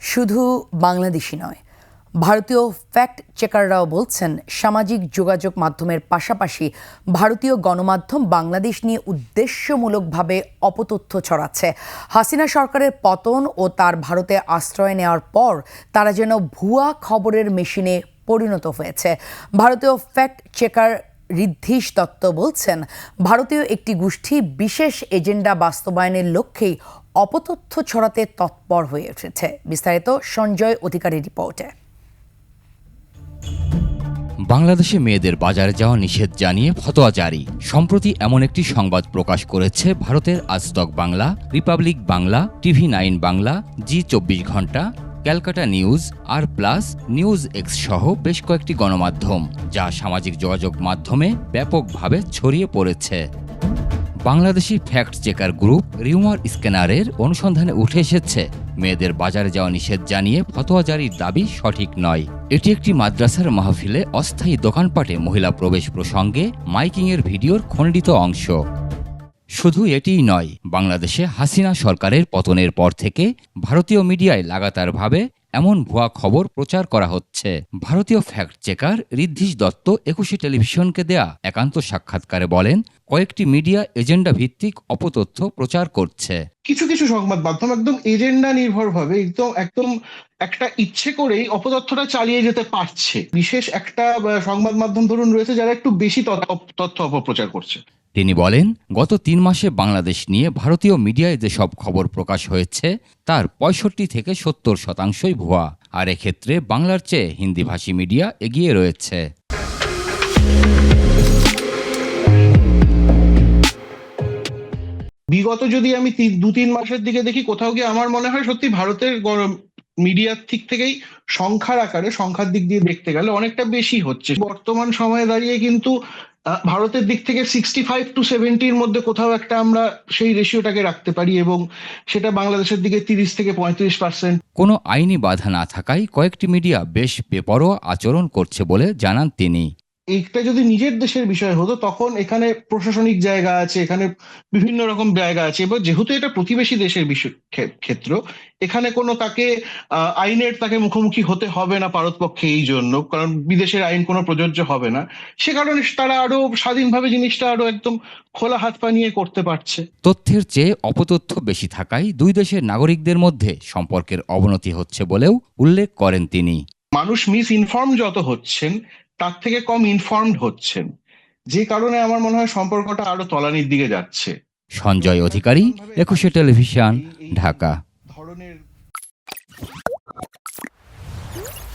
শুধু বাংলাদেশি নয়, ভারতীয় ফ্যাক্ট চেকাররাও বলছেন সামাজিক যোগাযোগ মাধ্যমের পাশাপাশি ভারতীয় গণমাধ্যম বাংলাদেশ নিয়ে উদ্দেশ্যমূলকভাবে অপতথ্য ছড়াচ্ছে। হাসিনা সরকারের পতন ও তার ভারতে আশ্রয় নেওয়ার পর তারা যেন ভুয়া খবরের মেশিনে পরিণত হয়েছে। ভারতীয় ফ্যাক্ট চেকার ঋদ্ধিশ দত্ত বলছেন, ভারতীয় একটি গোষ্ঠী বিশেষ এজেন্ডা বাস্তবায়নের লক্ষ্যেই অপতথ্য ছড়াতে তৎপর হয়ে উঠেছে। বিস্তারিত সঞ্জয় অধিকারী রিপোর্টে। বাংলাদেশে মেয়েদের বাজারে যাওয়া নিষেধ জানিয়ে ফতোয়া জারি। সম্প্রতি এমন একটি সংবাদ প্রকাশ করেছে ভারতের Aajtak Bangla, Republic Bangla, TV nine Bangla, Zee চব্বিশ ঘণ্টা, Calcutta news, R plus, news X সহ বেশ কয়েকটি গণমাধ্যম, যা সামাজিক যোগাযোগ মাধ্যমে ব্যাপকভাবে ছড়িয়ে পড়েছে। Bangladeshi fact checker group rumour স্ক্যানারের অনুসন্ধানে উঠে এসেছে, মেয়েদের বাজারে যাওয়া নিষেধ জানিয়ে ফতোয়া জারির দাবি সঠিক নয়। এটি একটি মাদ্রাসার মাহফিলে অস্থায়ী দোকানপাটে মহিলা প্রবেশ প্রসঙ্গে মাইকিংয়ের ভিডিওর খণ্ডিত অংশ। শুধু এটিই নয়, বাংলাদেশে হাসিনা সরকারের পতনের পর থেকে ভারতীয় মিডিয়ায় লাগাতারভাবে এমন ভুয়া খবর প্রচার করা হচ্ছে। ভারতীয় ফ্যাক্ট চেকার ঋদ্ধিশ দত্ত একুশে টেলিভিশনকে দেয়া একান্ত সাক্ষাৎকারে বলেন, কয়েকটি মিডিয়া এজেন্ডা ভিত্তিক অপতথ্য প্রচার করছে। কিছু কিছু সংবাদ মাধ্যম একদম এজেন্ডা নির্ভর ভাবে একদম একদম একটা ইচ্ছে করেই অপতথ্যটা চালিয়ে যেতে পারছে। বিশেষ একটা সংবাদ মাধ্যম ধরুন রয়েছে যারা একটু বেশি তথ্য- তথ্য অপপ্রচার করছে। তিনি বলেন, গত তিন মাসে বাংলাদেশ নিয়ে ভারতীয় মিডিয়ায় যেসব খবর প্রকাশ হয়েছে, তার পঁয়ষট্টি থেকে সত্তর শতাংশই ভুয়া। আর এক্ষেত্রে বাংলার চেয়ে হিন্দিভাষী মিডিয়া এগিয়ে রয়েছে। বিগত যদি আমি দু তিন মাসের দিকে দেখি, কোথাও গিয়ে আমার মনে হয় সত্যি ভারতের মিডিয়ার দিক থেকেই সংখ্যার আকারে, সংখ্যার দিক দিয়ে দেখতে গেলে অনেকটা বেশি হচ্ছে। বর্তমান সময়ে দাঁড়িয়ে কিন্তু ভারতের দিক থেকে সিক্সটি ফাইভ টু সেভেন্টির মধ্যে কোথাও একটা আমরা সেই রেশিওটাকে রাখতে পারি এবং সেটা বাংলাদেশের দিকে তিরিশ থেকে পঁয়ত্রিশ পার্সেন্ট কোনো আইনি বাধা না থাকায় কয়েকটি মিডিয়া বেশ বেপরোয়া আচরণ করছে বলে জানান তিনি। এইটা যদি নিজের দেশের বিষয় হতো তখন এখানে প্রশাসনিক জায়গা আছে এখানে বিভিন্ন রকম জায়গা আছে। এবার যেহেতু এটা প্রতিবেশী দেশের বিষয় ক্ষেত্র এখানে কোনো তাকে আইনের তাকে মুখোমুখি হতে হবে না পারতপক্ষে এই জন্য কারণ বিদেশের আইন কোনো প্রযোজ্য হবে না। সে কারণে তারা আরও স্বাধীনভাবে জিনিসটা আরও একদম খোলা হাত পা নিয়ে করতে পারছে। তথ্যের চেয়ে অপতথ্য বেশি থাকায় দুই দেশের নাগরিকদের মধ্যে সম্পর্কের অবনতি হচ্ছে বলেও উল্লেখ করেন তিনি। মানুষ মিস ইনফর্ম যত হচ্ছেন তার থেকে কম ইনফর্মড হচ্ছেন। যে কারণে আমার মনে হয় সম্পর্কটা আরও তলানির দিকে যাচ্ছে। সঞ্জয় অধিকারী, একুশে টেলিভিশন, ঢাকা।